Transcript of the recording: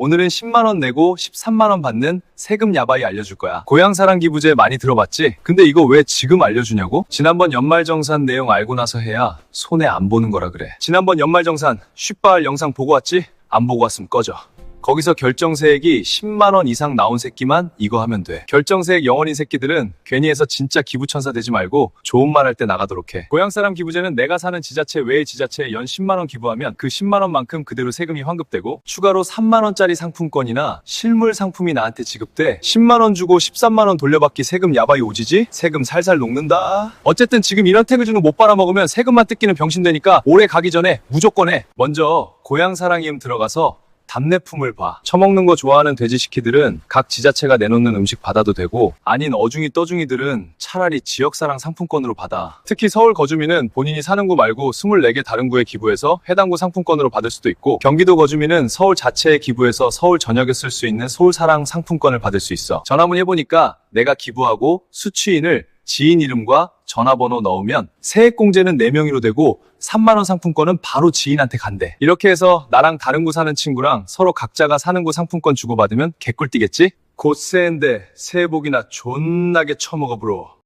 오늘은 10만원 내고 13만원 받는 세금 야바이 알려줄 거야. 고향사랑 기부제 많이 들어봤지? 근데 이거 왜 지금 알려주냐고? 지난번 연말정산 내용 알고 나서 해야 손해 안 보는 거라 그래. 지난번 연말정산 쉽바할 영상 보고 왔지? 안 보고 왔으면 꺼져. 거기서 결정세액이 10만원 이상 나온 새끼만 이거 하면 돼. 결정세액 영원인 새끼들은 괜히 해서 진짜 기부천사 되지 말고 좋은 말 할 때 나가도록 해. 고향사람 기부제는 내가 사는 지자체 외의 지자체에 연 10만원 기부하면 그 10만원만큼 그대로 세금이 환급되고 추가로 3만원짜리 상품권이나 실물 상품이 나한테 지급돼 10만원 주고 13만원 돌려받기 세금 야바이 오지지? 세금 살살 녹는다. 어쨌든 지금 이런 택을 주는 못 빨아먹으면 세금만 뜯기는 병신 되니까 올해 가기 전에 무조건 해. 먼저 고향사랑이음 들어가서 답례품을 봐. 처먹는 거 좋아하는 돼지시키들은 각 지자체가 내놓는 음식 받아도 되고 아닌 어중이 떠중이들은 차라리 지역사랑 상품권으로 받아. 특히 서울 거주민은 본인이 사는 구 말고 24개 다른 구에 기부해서 해당 구 상품권으로 받을 수도 있고 경기도 거주민은 서울 자체에 기부해서 서울 전역에 쓸 수 있는 서울사랑 상품권을 받을 수 있어. 전화문 해보니까 내가 기부하고 수취인을 지인 이름과 전화번호 넣으면 세액공제는 4명이로 되고 3만원 상품권은 바로 지인한테 간대. 이렇게 해서 나랑 다른 구 사는 친구랑 서로 각자가 사는 구 상품권 주고받으면 개꿀 뛰겠지? 곧 새해인데 새해 복이나 존나게 처먹어 브로.